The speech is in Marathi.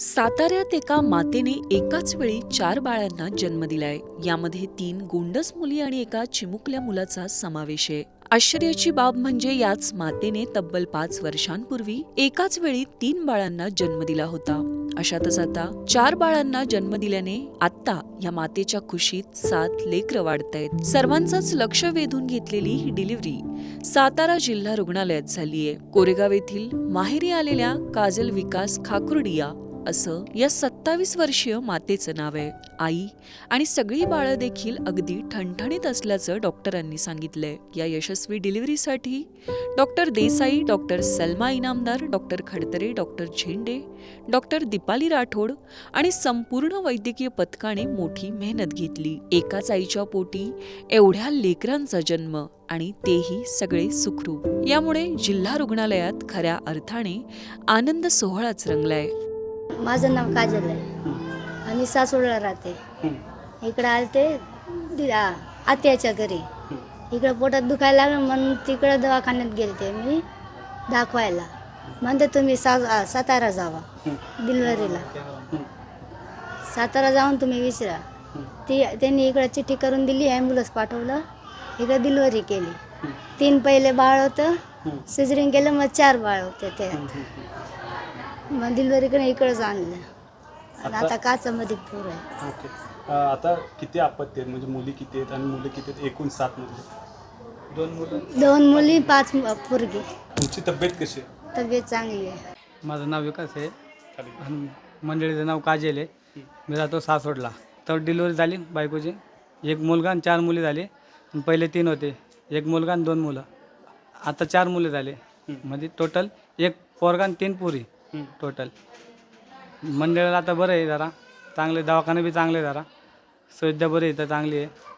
साताऱ्यात एका मातेने एकाच वेळी चार बाळांना जन्म दिलाय. यामध्ये तीन गोंडस मुली आणि एका चिमुकल्या मुलाचा समावेश आहे. आश्चर्याची बाब म्हणजे याच मातेने तब्बल पाच वर्षांपूर्वी एकाच वेळी तीन बाळांना जन्म दिला होता. अशातच आता चार बाळांना जन्म दिल्याने आत्ता या मातेच्या खुशीत सात लेकर वाढतायत. सर्वांचंच लक्ष वेधून घेतलेली ही डिलिव्हरी सातारा जिल्हा रुग्णालयात झालीय. कोरेगाव येथील माहेरी आलेल्या काजल विकास खाकुर्डिया असं या सत्तावीस वर्षीय मातेचं नाव आहे आई. आणि सगळी बाळं देखील अगदी ठणठणीत असल्याचं डॉक्टरांनी सांगितलंय. या यशस्वी डिलिव्हरीसाठी doctor Desai doctor Salma Inamdar doctor Khadtare doctor Zende doctor Deepali Rathod आणि संपूर्ण वैद्यकीय पथकाने मोठी मेहनत घेतली. एकाच आईच्या पोटी एवढ्या लेकरांचा जन्म आणि तेही सगळे सुखरूप. यामुळे जिल्हा रुग्णालयात खऱ्या अर्थाने आनंद सोहळाच रंगलाय. माझं नाव काजल आहे. आम्ही सासवडला राहते. इकडं आलते दि- आ- आत्याच्या घरी. इकडं पोटात दुखायला लागलं म्हणून तिकडं दवाखान्यात गेलते मी दाखवायला. म्हणते तुम्ही सा सातारा जावा डिलिव्हरीला. सातारा जाऊन तुम्ही विचारा. ती त्यांनी इकडं चिठ्ठी करून दिली ॲम्ब्युलन्स पाठवलं इकडं डिलिव्हरी केली. तीन पहिले बाळ होतं सिजरिंग केलं मग चार बाळ होते ते. मग डिलिव्हरीकडे इकडंच आणलं. आणि आता काचामध्ये पूर आहे. ओके. अ, आता किती आपत्ती आहेत? म्हणजे मुली किती आहेत आणि मुलं किती आहेत? एकूण सात मुली दोन मुलं? दोन मुली पाच पोरगी. तुमची तब्येत कशी आहे? तब्येत चांगली आहे. माझं नाव विकास आहे. आणि मंडळीचं नाव काजल आहे. मी राहतो सासवडला. तर डिलिव्हरी झाली बायकोची. एक मुलगा आणि चार मुली झाली. आणि पहिले तीन होते. एक मुलगा आणि दोन मुलं. आता चार मुले झाले. म्हणजे टोटल एक पोरगा आणि तीन पुरी. टोटल मंडळाला आता बरं आहे जरा. चांगले दवाखाने बी चांगले जरा. सुविधा बरी आहे तर चांगली आहे.